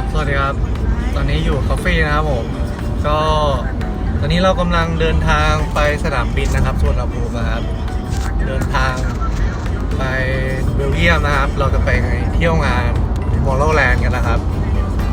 ครับสวัสดีครับ ตอนนี้อยู่คาเฟ่นะครับผม ก็ตอนนี้เรากำลังเดินทางไปสนามบินนะครับสุวรรณภูมินะครับ เดินทางไปเบลเยียมนะครับ เราจะไปเที่ยวงานมอลโลแลนด์กันนะครับ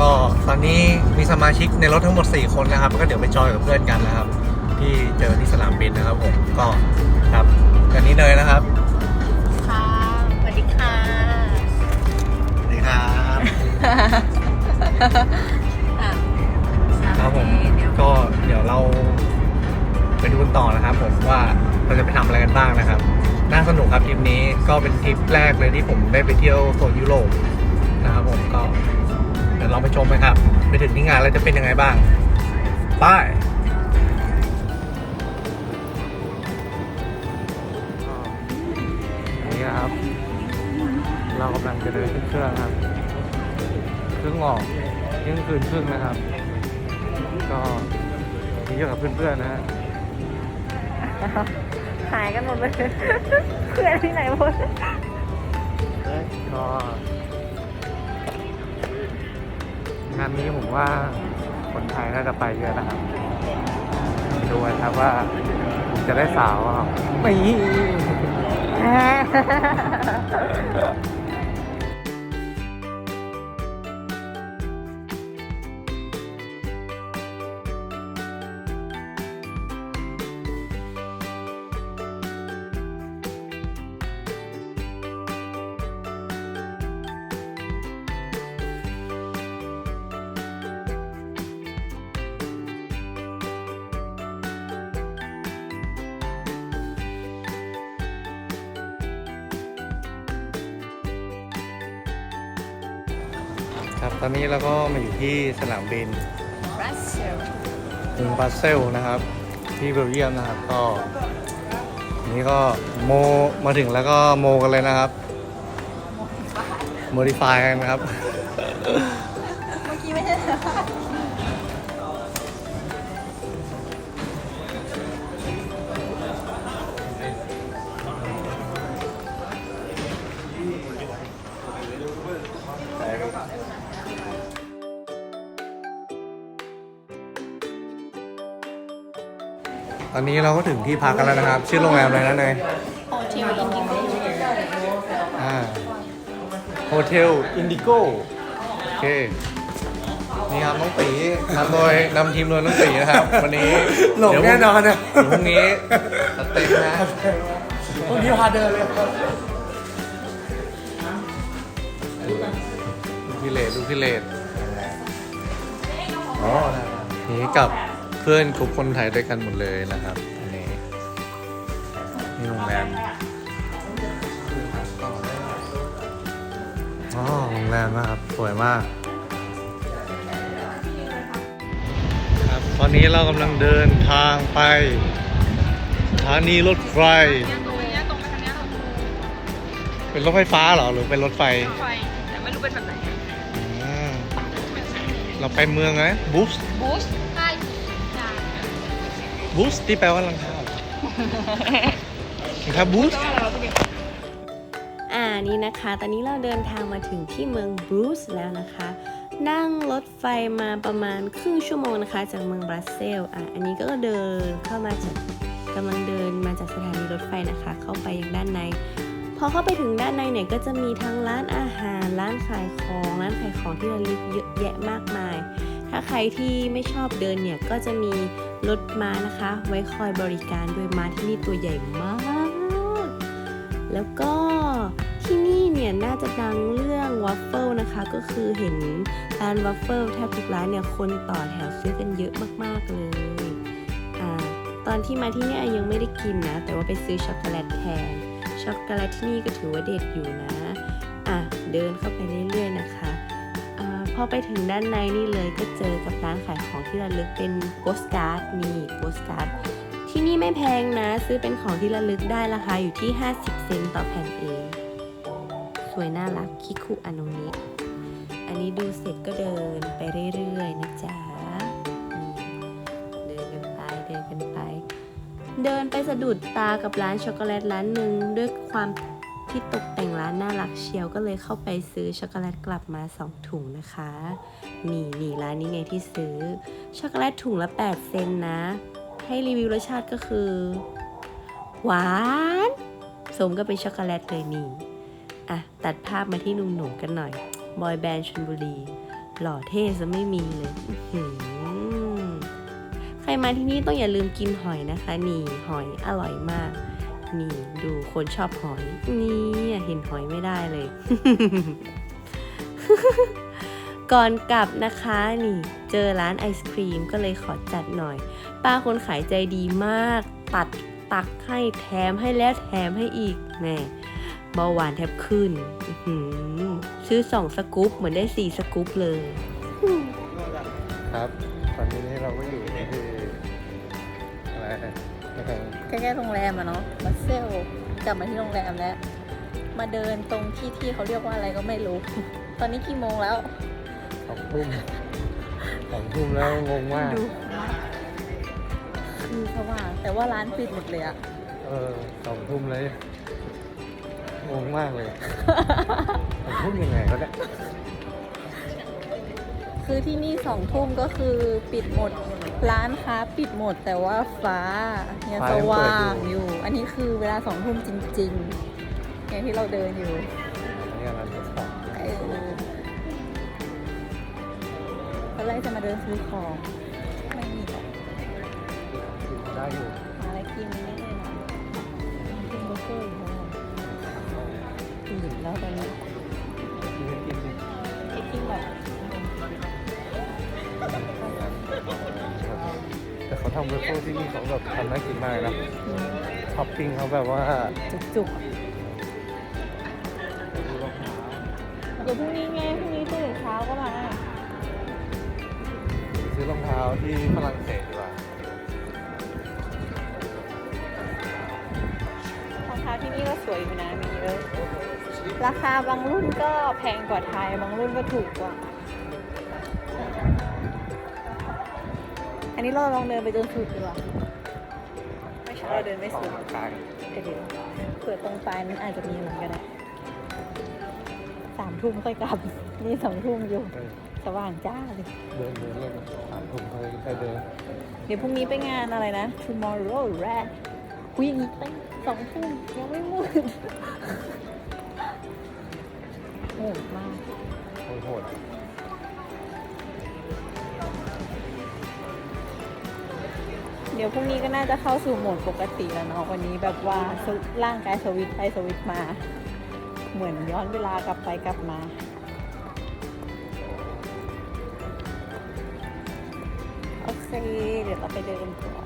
ก็ตอนนี้มีสมาชิกในรถทั้งหมด 4 คนนะครับ ก็เดี๋ยวไปจอยกับเพื่อนกันนะครับ ที่เจอที่สนามบินนะครับผม ก็ครับกันนี้เนยนะครับ ค่ะ สวัสดีค่ะ สวัสดีครับ อะครับผมก็เดี๋ยวเราไปดูกันต่อนะครับผมว่าเราจะไปทำอะไรกันบ้างนะครับ น่าสนุกครับทริปนี้ก็เป็นทริปแรกเลยที่ผมได้ไปเที่ยวโซนยุโรปนะครับผมก็เดี๋ยวลองไปชมกันครับ ไปถึงที่งานแล้วจะเป็นยังไงบ้างไป้ายนี่ครับ เรากำลังจะเดินขึ้นเครื่องครับ เครื่องออกเที่ยงคืนครึ่งนะครับ ก็มีเยอะกับเพื่อนๆนะฮะหายกันหมดเลยเพื่อนที่ไหนหมดก็งานนี้ผมว่าคนไทยน่าจะไปเยอะนะครับไปดูกันครับว่าผมจะได้สาวอะไม่ ครับตอนนี้เราก็มาอยู่ที่สนามบินรัสเซลกรุงบรัสเซลส์นะครับ ที่เบลเยียมนะครับก็อันนี้ก็โมมาถึงแล้วก็โมกันเลยนะครับโมดิฟายกันนะครับ เมื่อกี้ไม่ใช่เหรอ นนี้เราก็ถึงที่พักกันแล้วนะครับ ชื่อโรงแรมอะไรนะเนยโฮเทลอินดิโกอ่าโฮเทลอินดิโกโอเค นี่ครับน้องตีนำโดยนำทีมโดยน้องตีนะครับ วันนี้หลงแน่นอนนะเดี๋ยวพรุ่งนี้จัดเต็มนะพรุ่งนี้พาเดินเลยครับดูพิเลตดูพิเลตอ๋อนี่กับเพื่อนกลุ่มคนไทยด้วยกันหมดเลยนะครับอันนี้นี่โรงแรมอ๋อโรงแรมนะครับสวยมาก ครับตอนนี้เรากำลังเดินทางไปสถานีรถไฟตรงนี้ตรงไปทางนี้เป็นรถไฟฟ้าเหรอหรือเป็นรถไฟไฟแต่ไม่รู้เป็นแบบไหนอืมเราไปเมืองไหนบูสบูสใช่ บูสที่แปลว่ารองเท้ารองเท้าบูสอ่านี่นะคะ ตอนนี้เราเดินทางมาถึงที่เมืองบรูซแล้วนะคะ นั่งรถไฟมาประมาณครึ่งชั่วโมงนะคะ จากเมืองบรัสเซลอะอันนี้ก็เดินเข้ามาจากกำลังเดินมาจากสถานีรถไฟนะคะ เข้าไปยังด้านในพอเข้าไปถึงด้านในเนี่ยก็จะมีทั้งร้านอาหาร ร้านขายของ ร้านขายของที่ระลึกเยอะแยะมากมาย ถ้าใครที่ไม่ชอบเดินเนี่ยก็จะมี รถม้านะคะ ไว้คอยบริการโดยม้าที่นี่ตัวใหญ่มาก แล้วก็ที่นี่เนี่ยน่าจะดังเรื่องวัฟเฟิลนะคะ ก็คือเห็นร้านวัฟเฟิลแทบทุกร้านเนี่ยคนต่อแถวซื้อกันเยอะมากๆเลยอ่าตอนที่มาที่นี่ยยังไม่ได้กินนะ แต่ว่าไปซื้อช็อกโกแลตแทนช็อกโกแลตที่นี่ก็ถือว่าเด็ดอยู่นะอะเดินเข้าไปเรื่ พอไปถึงด้านในนี่เลยก็เจอกับร้านขายของที่ระลึกเป็นโปสการ์ดนี่โปสการ์ดที่นี่ไม่แพงนะ ซื้อเป็นของที่ระลึกได้ราคาอยู่ที่ 50 เซนต์ต่อแผ่นเอง สวยน่ารักคิคุอาโนนิอันนี้ดูเสร็จก็เดินไปเรื่อยๆนะจ๊ะเดินกันไปเดินกันไป เดินไปสะดุดตากับร้านช็อกโกแลตร้านหนึ่งด้วยความ ที่ตกแต่งร้านน่ารักเชียวก็เลยเข้าไปซื้อช็อกโกแลตกลับมา 2 ถุงนะคะ นี่นี่ร้านนี้ไงที่ซื้อ ช็อกโกแลตถุงละ 8 เซนนะ ให้รีวิวรสชาติก็คือ หวาน สมก็เป็นช็อกโกแลตเลยนี่อะ ตัดภาพมาที่หนุ่มๆกันหน่อย บอยแบนด์ชลบุรี หล่อเท่ซะไม่มีเลยใครมาที่นี่ต้องอย่าลืมกินหอยนะคะ นี่หอยอร่อยมาก นี่ดูคนชอบหอย นี่เห็นหอยไม่ได้เลย ก่อนกลับนะคะนี่เจอร้านไอศครีมก็เลยขอจัดหน่อย ป้าคนขายใจดีมาก ตัดตักให้แถมให้แล้วแถมให้อีกแน่เบาหวานแทบขึ้นซื้อสองสกู๊ปเหมือนได้สี่สกู๊ปเลยครับ ตอนนี้เราก็อยู่ที่อะไร ใกล้ๆโรงแรมอะเนาะมาเซลกลับมาที่โรงแรมแล้ว มาเดินตรงที่ที่เขาเรียกว่าอะไรก็ไม่รู้ ตอนนี้กี่โมงแล้วสองทุ่มสองทุ่มแล้วงงมากดูคือสว่างแต่ว่าร้านปิดหมดเลยอะเออสองทุ่มเลยงงมากเลยสองทุ่มยังไงก็ได้ คือที่นี่สองทุ่มก็คือปิดหมด ร้านค้าปิดหมดแต่ว่าฟ้ายังสว่างอยู่ อันนี้คือเวลาสองทุ่มจริงๆอย่างที่เราเดินอยู่อันนี้ร้านทดสอบเออตอนแรกจะมาเดินซื้อของไม่มีหรอกได้อยู่หาอะไรกินไม่ได้นะกินเบอร์เกอร์อยู่แล้วตื่นแล้วตอนนี้ ทำเวฟเฟิลที่นี่เขาแบบทำน่ากินมากนะท็อปปิ้งเขาแบบว่าจุกๆเดี๋ยวพรุ่งนี้ไงพรุ่งนี้ตื่นเช้าก็มาซื้อรองเท้าที่ฝรั่งเศสดีกว่ารองเท้าที่นี่ก็สวยอยู่นะมีเยอะราคาบางรุ่นก็แพงกว่าไทยบางรุ่นก็ถูกกว่า นนี้เราลองเดินไปเดินสุดดีกว่าไม่ใช่เราเดินไม่ของสุดทางกายเดี๋ยวเผื่อตรงปลายนั้นอาจจะมีเหมือนกันนะสามทุ่มค่อยกลับ นี่สองทุ่มอยู่เออสว่างจ้าเลย เดินเดินเล่นสามทุ่มเขาไปเดิน เดี๋ยวพรุ่งนี้ไปงานอะไรนะ tomorrow red คุยอย่างนี้ตั้งสองทุ่มยังไม่มืดโหดมากโหด เดี๋ยวพรุ่งนี้ก็น่าจะเข้าสู่โหมดปกติแล้วเนาะวันนี้แบบว่าร่างกายสวิตช์ไปสวิตช์มา เหมือนย้อนเวลากลับไปกลับมาโอเคเดี๋ยวเราไปเดินก่อ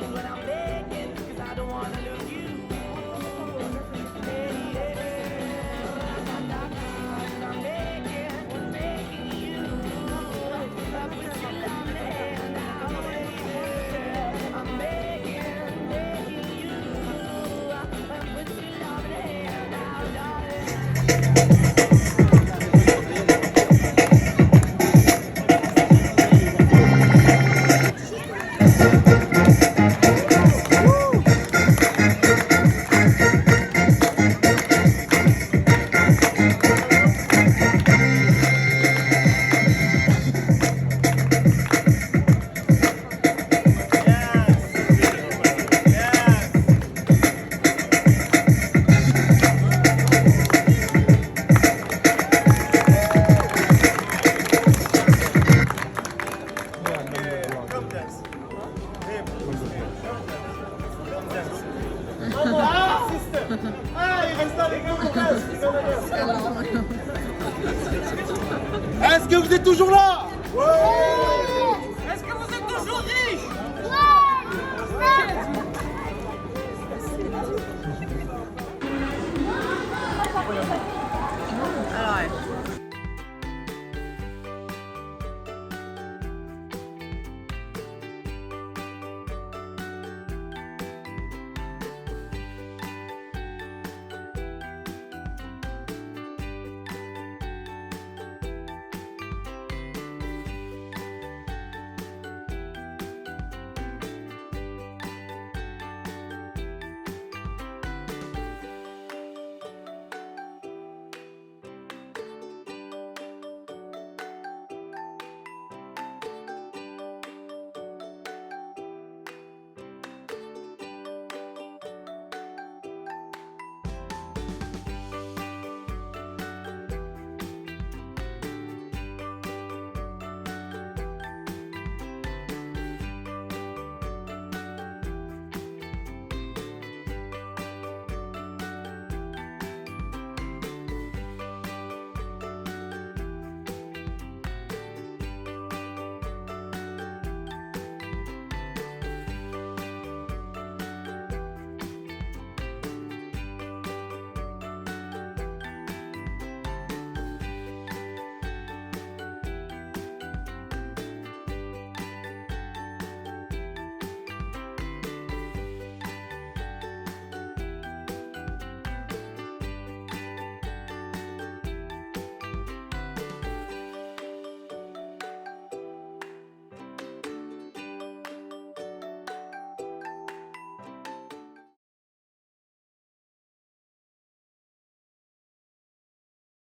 when I'm